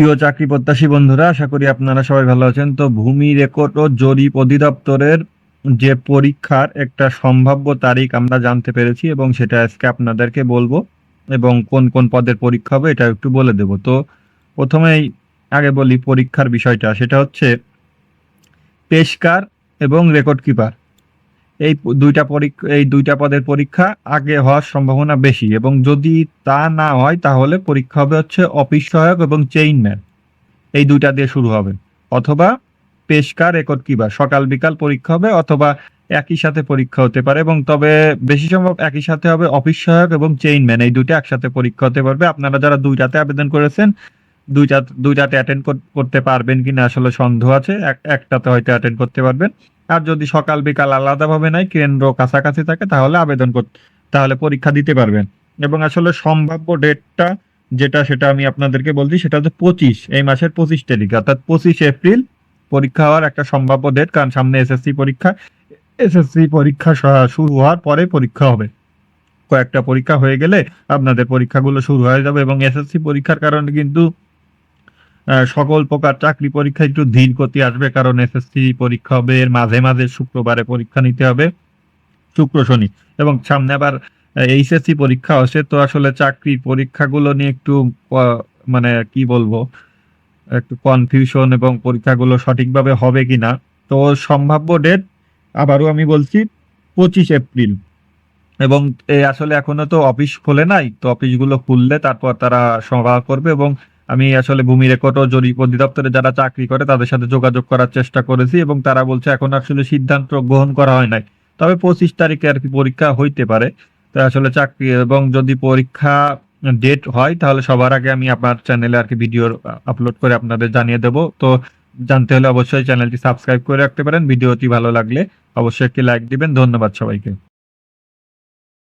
প্রিয় চাকরি প্রত্যাশী বন্ধুরা, আশা করি আপনারা সবাই ভালো আছেন। তো ভূমি রেকর্ড ও জরিপ অধিদপ্তরের যে পরীক্ষার একটা সম্ভাব্য তারিখ আমরা জানতে পেরেছি এবং সেটা আজকে আপনাদেরকে বলব এবং কোন কোন পদের পরীক্ষা হবে এটা একটু বলে দেব। তো প্রথমেই আগে বলি পরীক্ষার বিষয়টা, সেটা হচ্ছে পেশকার এবং রেকর্ড কিপার। এই দুইটা পরীক্ষা এই দুইটা পদের পরীক্ষা আগে হওয়ার সম্ভাবনা বেশি এবং যদি তা না হয় তাহলে পরীক্ষা হবে হচ্ছে অফিস সহায়ক এবং চেইনম্যান এই দুইটা দিয়ে শুরু হবে। অথবা পেশকার রেকর্ড কিপার সকাল বিকাল পরীক্ষা হবে অথবা একই সাথে পরীক্ষা হতে পারে এবং তবে বেশি সম্ভব একই সাথে হবে অফিস সহায়ক এবং চেইনম্যান এই দুইটা একসাথে পরীক্ষা হতে পারবে। আপনারা যারা দুইটাতে আবেদন করেছেন, দুইটা, দুইটাতে অ্যাটেন্ড করতে পারবেন কিনা আসলে সন্দেহ আছে। এক- একটাতে হয়তো অ্যাটেন্ড করতে পারবেন। আর যদি সকাল, বিকাল আলাদাভাবে নাই, কেন্দ্র কাছাকাছি থাকে, তাহলে আবেদন করতে তাহলে পরীক্ষা দিতে পারবেন। এবং আসলে সম্ভাব্য ডেটটা যেটা, সেটা আমি আপনাদেরকে বলছি, সেটা হচ্ছে পঁচিশ, এই মাসের পঁচিশ তারিখ, অর্থাৎ পঁচিশ এপ্রিল পরীক্ষা হওয়ার একটা সম্ভাব্য ডেট, কারণ সামনে এসএসসি পরীক্ষা এসএসসি পরীক্ষা শুরু হওয়ার পরে পরীক্ষা হবে। কয়েকটা পরীক্ষা হয়ে গেলে আপনাদের পরীক্ষাগুলো শুরু হয়ে যাবে, এবং এসএসসি পরীক্ষার কারণে কিন্তু সকল প্রকার চাকরি পরীক্ষা একটু ধীর গতি আসবে, কারণ এসএসসি পরীক্ষা হবে, এর মাঝে মাঝে শুক্রবারে পরীক্ষা নিতে হবে, শুক্র শনি। এবং সামনে আবার এইচএসসি পরীক্ষা আসে, তো আসলে চাকরির পরীক্ষাগুলো নিয়ে একটু মানে কি বলব, একটু কনফিউশন এবং পরীক্ষাগুলো সঠিকভাবে হবে কিনা। তো সম্ভাব্য ডেট আবারও আমি বলছি, পঁচিশ এপ্রিল। এবং আসলে এখনও তো অফিস খোলে নাই, তো অফিসগুলো খুললে তারপর তারা সভা করবে এবং আমি আসলে ভূমি রেকর্ড ও জরিপ অধিদপ্তরে যারা চাকরি করে তাদের সাথে যোগাযোগ করার চেষ্টা করেছি এবং তারা বলছে এখন আসলে সিদ্ধান্ত গ্রহণ করা হয় নাই। তবে পঁচিশ তারিখে আর কি পরীক্ষা হইতে পারে। তো আসলে চাকরি এবং যদি পরীক্ষা ডেট হয়, তাহলে সবার আগে আমি আপনার চ্যানেলে আর কি ভিডিও আপলোড করে আপনাদের জানিয়ে দেব। তো জানতে হলে অবশ্যই চ্যানেলটি সাবস্ক্রাইব করে রাখতে পারেন। ভিডিওটি ভালো লাগলে অবশ্যই একটি লাইক দিবেন। ধন্যবাদ সবাইকে।